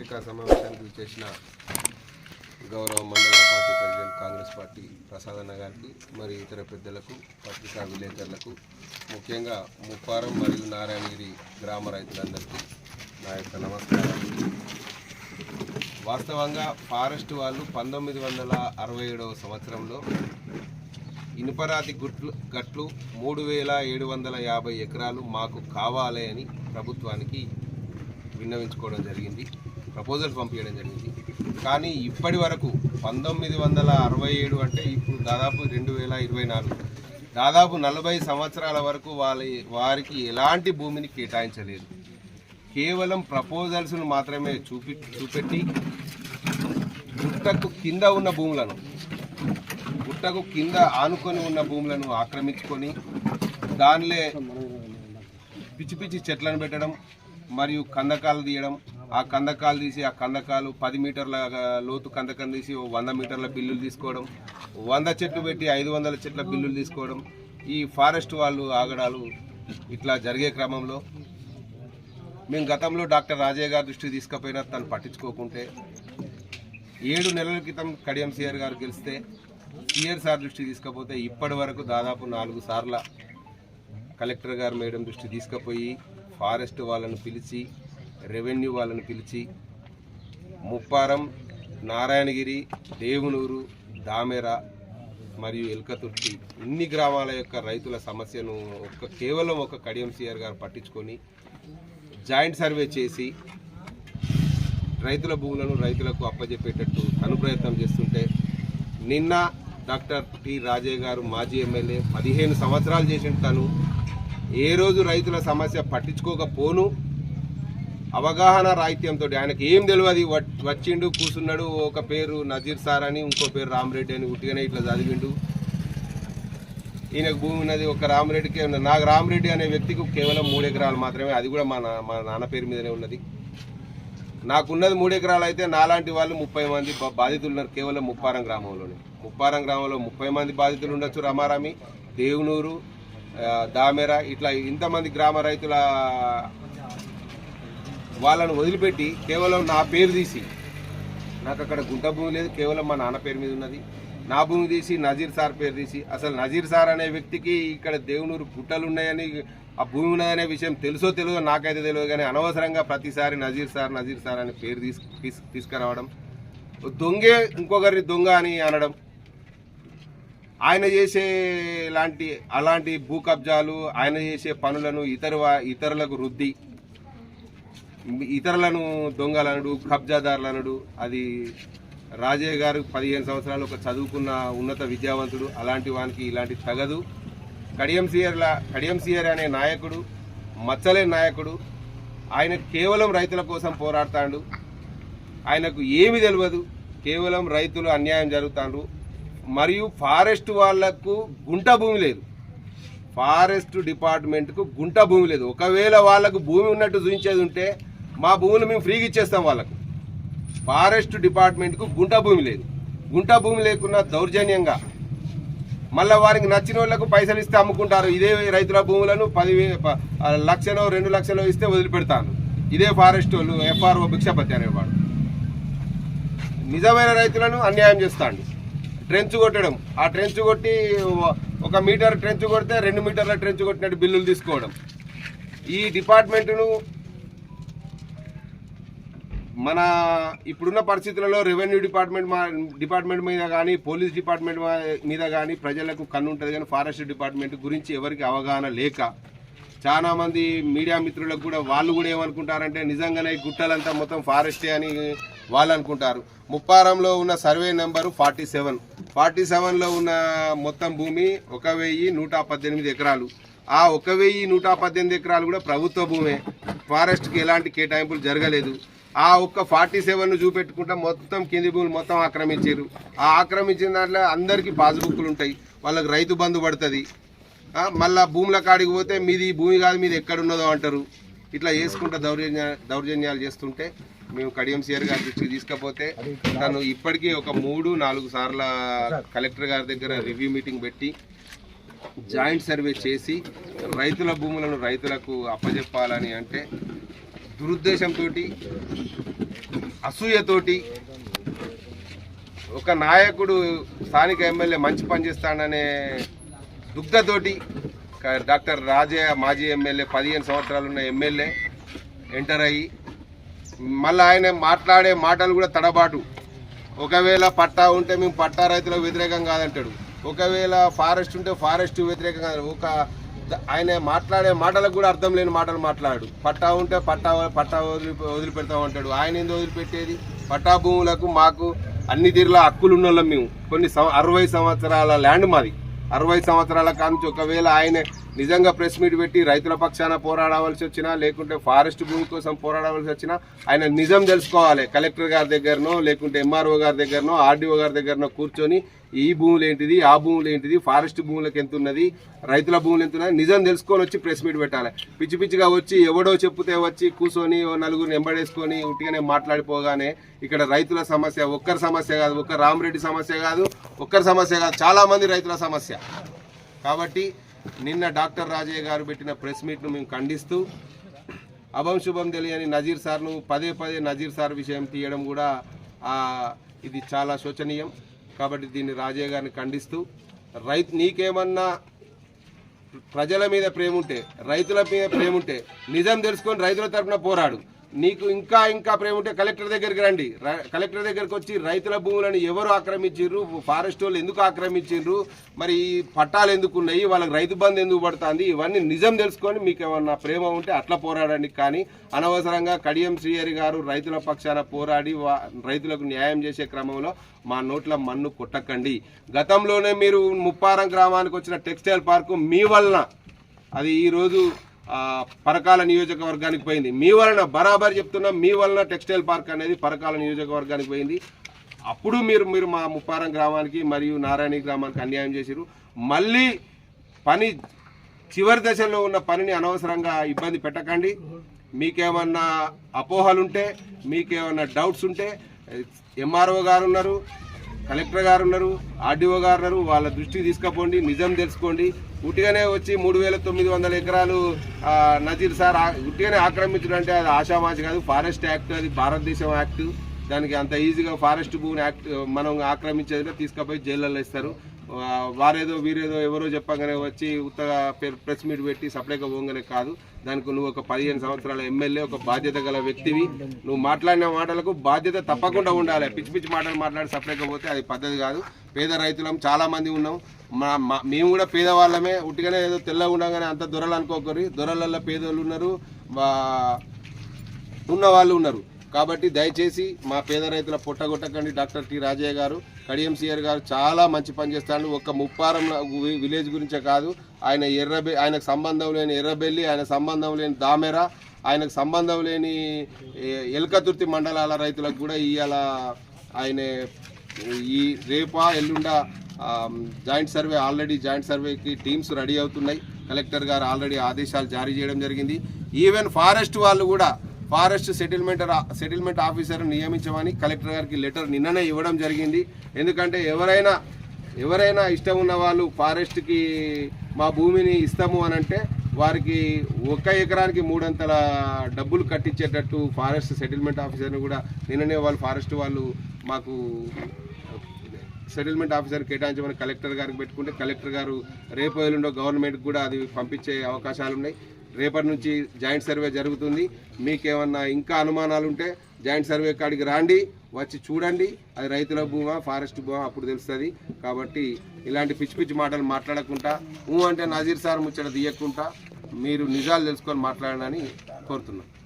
పత్రికా సమావేశానికి చేసిన గౌరవ మండల party president Congress party Prasadanna గారికి మరి ఇతర పెద్దలకు పత్రికా విలేకరులకు ముఖ్యంగా ముప్పారం మరియు నారాయణగిరి గ్రామ రైతులందరికీ నా యొక్క నమస్కారం వాస్తవంగా ఫారెస్ట్ వాళ్ళు పంతొమ్మిది వందల అరవై ఏడవ సంవత్సరంలో ఇనుపరాతి గుట్లు గట్లు మూడు వేల ఏడు వందల యాభై ఎకరాలు మాకు కావాలి అని ప్రభుత్వానికి విన్నవించుకోవడం జరిగింది. ప్రపోజల్ పంపించడం జరిగింది. కానీ ఇప్పటి వరకు పంతొమ్మిది వందల అరవై ఏడు అంటే ఇప్పుడు దాదాపు రెండు వేల ఇరవై నాలుగు. దాదాపు నలభై సంవత్సరాల వరకు వాళ్ళ వారికి ఎలాంటి భూమిని కేటాయించలేదు. కేవలం ప్రపోజల్స్ను మాత్రమే చూపి చూపెట్టి గుట్టకు కింద ఉన్న భూములను గుట్టకు కింద ఆనుకొని ఉన్న భూములను ఆక్రమించుకొని దానిలో పిచ్చి పిచ్చి చెట్లను పెట్టడం మరియు కందకాలు తీయడం ఆ కందకాలు తీసి ఆ కందకాలు పది మీటర్ల లోతు కందకం తీసి వంద మీటర్ల బిల్లులు తీసుకోవడం వంద చెట్లు పెట్టి ఐదు వందల చెట్ల బిల్లులు తీసుకోవడం ఈ ఫారెస్ట్ వాళ్ళు ఆగడాలు ఇట్లా జరిగే క్రమంలో మేము గతంలో డాక్టర్ రాజయ్య గారి దృష్టికి తీసుకుపోయినా తను పట్టించుకోకుంటే ఏడు నెలల క్రితం కడియం సిఆర్ గారు గెలిస్తే సిఆర్ సార్ దృష్టికి తీసుకపోతే ఇప్పటి వరకు దాదాపు నాలుగు సార్ల కలెక్టర్ గారు మేడం దృష్టి తీసుకుపోయి ఫారెస్ట్ వాళ్ళను పిలిచి రెవెన్యూ వాళ్ళని పిలిచి ముప్పారం నారాయణగిరి దేవునూరు దామెర మరియు ఎల్కతుర్తి ఇన్ని గ్రామాల యొక్క రైతుల సమస్యను ఒక కేవలం ఒక కడియం సిఆర్ గారు పట్టించుకొని జాయింట్ సర్వే చేసి రైతుల భూములను రైతులకు అప్పజెప్పేటట్టు తను ప్రయత్నం చేస్తుంటే నిన్న డాక్టర్ టి రాజయ్య గారు మాజీ ఎమ్మెల్యే పదిహేను సంవత్సరాలు చేసిన తను. ఏ రోజు రైతుల సమస్య పట్టించుకోకపోను అవగాహన రాహిత్యంతో ఆయనకి ఏం తెలియదు వచ్చిండు కూర్చున్నాడు ఒక పేరు నజీర్ సార్ అని ఇంకో పేరు రామరెడ్డి అని ఉట్టిగానే ఇట్లా చదివిండు. ఈయనకు భూమి ఉన్నది ఒక రామరెడ్డికే ఉన్నది. నాకు రామరెడ్డి అనే వ్యక్తికి కేవలం మూడు ఎకరాలు మాత్రమే అది కూడా మా మా నాన్న పేరు మీదనే ఉన్నది. నాకున్నది మూడు ఎకరాలు అయితే నాలాంటి వాళ్ళు ముప్పై మంది బాధితులు ఉన్నారు కేవలం ముప్పారం గ్రామంలోనే. ముప్పారం గ్రామంలో ముప్పై మంది బాధితులు ఉండొచ్చు రమారామి దేవునూరు దామెర ఇట్లా ఇంతమంది గ్రామ రైతుల వాళ్ళను వదిలిపెట్టి కేవలం నా పేరు తీసి. నాకు అక్కడ గుంట భూమి లేదు కేవలం మా నాన్న పేరు మీద ఉన్నది. నా భూమి తీసి నజీర్ సార్ పేరు తీసి. అసలు నజీర్ సార్ అనే వ్యక్తికి ఇక్కడ దేవునూరు గుట్టలు ఉన్నాయని ఆ భూమి ఉన్నదనే విషయం తెలుసో తెలియదో నాకైతే తెలియదు కానీ అనవసరంగా ప్రతిసారి నజీర్ సార్ నజీర్ సార్ అనే పేరు తీసు తీసు- తీసుకురావడం. దొంగే ఇంకొకరిని దొంగ అని అనడం. ఆయన చేసే లాంటి అలాంటి భూ కబ్జాలు ఆయన చేసే పనులను ఇతర ఇతరులకు రుద్ది. ఇతరులను దొంగలనడు కబ్జాదారులనడు. అది రాజయ్య గారు పదిహేను సంవత్సరాలు ఒక చదువుకున్న ఉన్నత విద్యావంతుడు. అలాంటి వానికి ఇలాంటి తగదు. కడియం సియర్ల కడియం సియర్ అనే నాయకుడు మచ్చలే నాయకుడు. ఆయన కేవలం రైతుల కోసం పోరాడతాడు. ఆయనకు ఏమి తెలియదు కేవలం రైతులు అన్యాయం జరుగుతాండ్రు. మరియు ఫారెస్ట్ వాళ్ళకు గుంట భూమి లేదు. ఫారెస్ట్ డిపార్ట్మెంట్కు గుంట భూమి లేదు. ఒకవేళ వాళ్ళకు భూమి ఉన్నట్టు చూపించేది ఉంటే మా భూములు మేము ఫ్రీగా ఇచ్చేస్తాం వాళ్ళకు. ఫారెస్ట్ డిపార్ట్మెంట్కు గుంట భూమి లేదు. గుంట భూమి లేకున్నా దౌర్జన్యంగా. మళ్ళీ వారికి నచ్చిన వాళ్ళకు పైసలు ఇస్తే అమ్ముకుంటారు. ఇదే రైతుల భూములను పదివే లక్షలో రెండు లక్షలో ఇస్తే వదిలిపెడతాను. ఇదే ఫారెస్ట్ వాళ్ళు ఎఫ్ఆర్ఓ భిక్షపతి అనేవాడు. నిజమైన రైతులను అన్యాయం చేస్తాడు. ట్రెంచ్ కొట్టడం. ఆ ట్రెంచ్ కొట్టి ఒక మీటర్ ట్రెంచ్ కొడితే రెండు మీటర్ల ట్రెంచ్ కొట్టినట్టు బిల్లులు తీసుకోవడం. ఈ డిపార్ట్మెంట్ను మన ఇప్పుడున్న పరిస్థితులలో రెవెన్యూ డిపార్ట్మెంట్ మా డిపార్ట్మెంట్ మీద కానీ పోలీస్ డిపార్ట్మెంట్ మీద కానీ ప్రజలకు కన్ను ఉంటుంది కానీ ఫారెస్ట్ డిపార్ట్మెంట్ గురించి ఎవరికి అవగాహన లేక చాలామంది మీడియా మిత్రులకు కూడా వాళ్ళు కూడా ఏమనుకుంటారంటే నిజంగానే ఈ గుట్టలంతా మొత్తం ఫారెస్టే అని వాళ్ళు అనుకుంటారు. ముప్పారంలో ఉన్న survey number forty seven. Forty సెవెన్లో ఉన్న మొత్తం భూమి ఒక వెయ్యి నూట పద్దెనిమిది ఎకరాలు. ఆ ఒక వెయ్యి నూట పద్దెనిమిది ఎకరాలు కూడా ప్రభుత్వ భూమే. ఫారెస్ట్కి ఎలాంటి కేటాయింపులు జరగలేదు. ఆ ఒక్క ఫార్టీ సెవెన్ చూపెట్టుకుంటా మొత్తం కింది భూములు మొత్తం ఆక్రమించారు. ఆ ఆక్రమించిన దాంట్లో అందరికీ పాస్బుక్లు ఉంటాయి. వాళ్ళకి రైతు బంధు పడుతుంది. మళ్ళీ భూముల కాడికి పోతే మీది భూమి కాదు మీది ఎక్కడున్నదో అంటారు. ఇట్లా చేసుకుంటా దౌర్జన్య దౌర్జన్యాలు చేస్తుంటే మేము కడియం సిఆర్ గారి దృష్టికి తీసుకపోతే తను ఇప్పటికీ ఒక మూడు నాలుగు సార్ల కలెక్టర్ గారి దగ్గర రివ్యూ మీటింగ్ పెట్టి జాయింట్ సర్వే చేసి రైతుల భూములను రైతులకు అప్పజెప్పాలని అంటే దురుద్దేశంతో అసూయతోటి ఒక నాయకుడు స్థానిక ఎమ్మెల్యే మంచి పని చేస్తాడనే దుగ్ధతోటి డాక్టర్ రాజయ్య మాజీ ఎమ్మెల్యే పదిహేను సంవత్సరాలు ఉన్న ఎమ్మెల్యే ఎంటర్ అయ్యి మళ్ళీ ఆయన మాట్లాడే మాటలు కూడా తడబాటు. ఒకవేళ పట్టా ఉంటే మేము పట్టా రైతులకు వ్యతిరేకం కాదంటాడు. ఒకవేళ ఫారెస్ట్ ఉంటే ఫారెస్ట్ వ్యతిరేకం కాదు. ఒక ఆయన మాట్లాడే మాటలకు కూడా అర్థం లేని మాటలు మాట్లాడు. పట్టా ఉంటే పట్టా పట్టా వదిలి వదిలిపెడతామంటాడు ఆయన ఏంది వదిలిపెట్టేది? పట్టా భూములకు మాకు అన్ని తీరుల హక్కులు ఉన్న మేము. కొన్ని అరవై సంవత్సరాల ల్యాండ్ మాది. అరవై సంవత్సరాల కాంచి ఒకవేళ ఆయన నిజంగా ప్రెస్ మీట్ పెట్టి రైతుల పక్షాన పోరాడవలసి వచ్చినా లేకుంటే ఫారెస్ట్ భూమి కోసం పోరాడవలసి వచ్చినా ఆయన నిజం తెలుసుకోవాలి. కలెక్టర్ గారి దగ్గరనో లేకుంటే ఎంఆర్ఓ గారి దగ్గరనో ఆర్డీఓ గారి దగ్గరనో కూర్చొని ఈ భూములు ఏంటిది ఆ భూములు ఏంటిది ఫారెస్ట్ భూములకు ఎంత ఉన్నది రైతుల భూములు ఎంత ఉన్నది నిజం తెలుసుకొని వచ్చి ప్రెస్ మీట్ పెట్టాలి. పిచ్చి పిచ్చిగా వచ్చి ఎవడో చెప్తే వచ్చి కూర్చొని ఓ నలుగురిని ఎంబడేసుకొని ఉట్టిగానే మాట్లాడిపోగానే ఇక్కడ రైతుల సమస్య ఒక్కరి సమస్య కాదు ఒక్క రామరెడ్డి సమస్య కాదు ఒక్కరి సమస్య కాదు చాలామంది రైతుల సమస్య. కాబట్టి నిన్న డాక్టర్ రాజయ్య గారు పెట్టిన ప్రెస్ మీట్ను మేము ఖండిస్తూ అభం శుభం తెలియని నజీర్ సార్ను పదే పదే నజీర్ సార్ విషయం తీయడం కూడా ఇది చాలా శోచనీయం. కాబట్టి దీన్ని రాజయ్య గారిని ఖండిస్తూ రైతు నీకేమన్నా ప్రజల మీద ప్రేమ ఉంటే రైతుల మీద ప్రేమ ఉంటే నిజం తెలుసుకొని రైతుల తరపున పోరాడు. నీకు ఇంకా ఇంకా ప్రేమ ఉంటే కలెక్టర్ దగ్గరికి రండి. కలెక్టర్ దగ్గరికి వచ్చి రైతుల భూములను ఎవరు ఆక్రమించారు ఫారెస్ట్ వాళ్ళు ఎందుకు ఆక్రమించారు మరి ఈ పట్టాలు ఎందుకు ఉన్నాయి వాళ్ళకి రైతు బంధు ఎందుకు పడుతుంది? ఇవన్నీ నిజం తెలుసుకొని మీకు ఏమన్నా ప్రేమ ఉంటే అట్లా పోరాడండి. కానీ అనవసరంగా కడియం శ్రీహరి గారు రైతుల పక్షాన పోరాడి వా- రైతులకు న్యాయం చేసే క్రమంలో మా నోట్ల మన్ను కొట్టకండి. గతంలోనే మీరు ముప్పారం గ్రామానికి వచ్చిన టెక్స్టైల్ పార్కు మీ వలన. అది ఈరోజు పరకాల నియోజకవర్గానికి పోయింది. మీ వలన బరాబర్ చెప్తున్నా మీ వలన టెక్స్టైల్ పార్క్ అనేది పరకాల నియోజకవర్గానికి పోయింది. అప్పుడు మీరు మీరు మా ముప్పారం గ్రామానికి మరియు నారాయణ గ్రామానికి అన్యాయం చేసిరు మళ్ళీ పని చివరి దశలో ఉన్న పనిని అనవసరంగా ఇబ్బంది పెట్టకండి. మీకేమన్నా అపోహలుంటే మీకేమన్నా డౌట్స్ ఉంటే ఎంఆర్ఓ గారు ఉన్నారు. కలెక్టర్ గారు ఉన్నారు ఆర్డీఓ గారు ఉన్నారు వాళ్ళ దృష్టికి తీసుకుపోండి నిజం తెలుసుకోండి. ఉట్టిగానే వచ్చి మూడు వేల తొమ్మిది వందల ఎకరాలు నజీర్ సార్ ఉట్టిగానే ఆక్రమించడం అంటే అది ఆషామాషి కాదు ఫారెస్ట్ యాక్ట్ అది భారతదేశం యాక్ట్. దానికి అంత ఈజీగా ఫారెస్ట్ భూమిని యాక్ట్ మనం ఆక్రమించేదిలో తీసుకుపోయి జైళ్ళలో ఇస్తారు. వారేదో వీరేదో ఎవరో చెప్పగానే వచ్చి ఉత్తగా ప్రెస్ మీట్ పెట్టి సపరేట్గా పోగానే కాదు. దానికి నువ్వు ఒక పదిహేను సంవత్సరాల ఎమ్మెల్యే ఒక బాధ్యత గల వ్యక్తివి. నువ్వు మాట్లాడిన మాటలకు బాధ్యత తప్పకుండా ఉండాలి. పిచ్చి పిచ్చి మాటలు మాట్లాడి సపరేట్గా పోతే అది పద్ధతి కాదు. పేద రైతులం చాలామంది ఉన్నాం. మా మేము కూడా పేదవాళ్ళమే. ఉట్టిగానే ఏదో తెల్లగా ఉండగానే అంత దొరలు అనుకోకరు దొరలల్లో పేదోళ్ళు ఉన్నారు. ఉన్న వాళ్ళు ఉన్నారు. కాబట్టి దయచేసి మా పేద రైతుల పొట్టగొట్టకండి డాక్టర్ టి రాజయ్య గారు కడియం సిఆర్ గారు చాలా మంచి పని చేస్తాడు ఒక్క ముప్పారం విలేజ్ గురించే కాదు. ఆయన ఎర్రబె ఆయనకు సంబంధం లేని ఎర్రబెల్లి ఆయన సంబంధం లేని దామెర ఆయనకు సంబంధం లేని ఎలకతుర్తి ఎల్కతుర్తి మండలాల రైతులకు కూడా ఇవాళ ఆయన ఈ రేపా ఎల్లుండ జాయింట్ సర్వే ఆల్రెడీ జాయింట్ సర్వేకి టీమ్స్ రెడీ అవుతున్నాయి. కలెక్టర్ గారు ఆల్రెడీ ఆదేశాలు జారీ చేయడం జరిగింది. ఈవెన్ ఫారెస్ట్ వాళ్ళు కూడా ఫారెస్ట్ సెటిల్మెంట్ సెటిల్మెంట్ ఆఫీసర్ నియమించమని కలెక్టర్ గారికి లెటర్ నిన్ననే ఇవ్వడం జరిగింది. ఎందుకంటే ఎవరైనా ఎవరైనా ఇష్టం ఉన్న వాళ్ళు ఫారెస్ట్కి మా భూమిని ఇస్తాము అని అంటే వారికి ఒక ఎకరానికి మూడంతల డబ్బులు కట్టించేటట్టు ఫారెస్ట్ సెటిల్మెంట్ ఆఫీసర్ని కూడా నిన్ననే వాళ్ళు ఫారెస్ట్ వాళ్ళు మాకు సెటిల్మెంట్ ఆఫీసర్ కేటాయించమని కలెక్టర్ గారికి పెట్టుకుంటే కలెక్టర్ గారు రేపు ఎల్లుండో గవర్నమెంట్కి కూడా అది పంపించే అవకాశాలు ఉన్నాయి రేపటి నుంచి జాయింట్ సర్వే జరుగుతుంది. మీకేమన్నా ఇంకా అనుమానాలు ఉంటే జాయింట్ సర్వే కాడికి రాండి వచ్చి చూడండి. అది రైతుల భూమా ఫారెస్ట్ భూమా అప్పుడు తెలుస్తుంది. కాబట్టి ఇలాంటి పిచ్చి పిచ్చి మాటలు మాట్లాడకుండా ఊ అంటే నజీర్ సార్ ముచ్చట తీయకుండా మీరు నిజాలు తెలుసుకొని మాట్లాడనని కోరుతున్నాను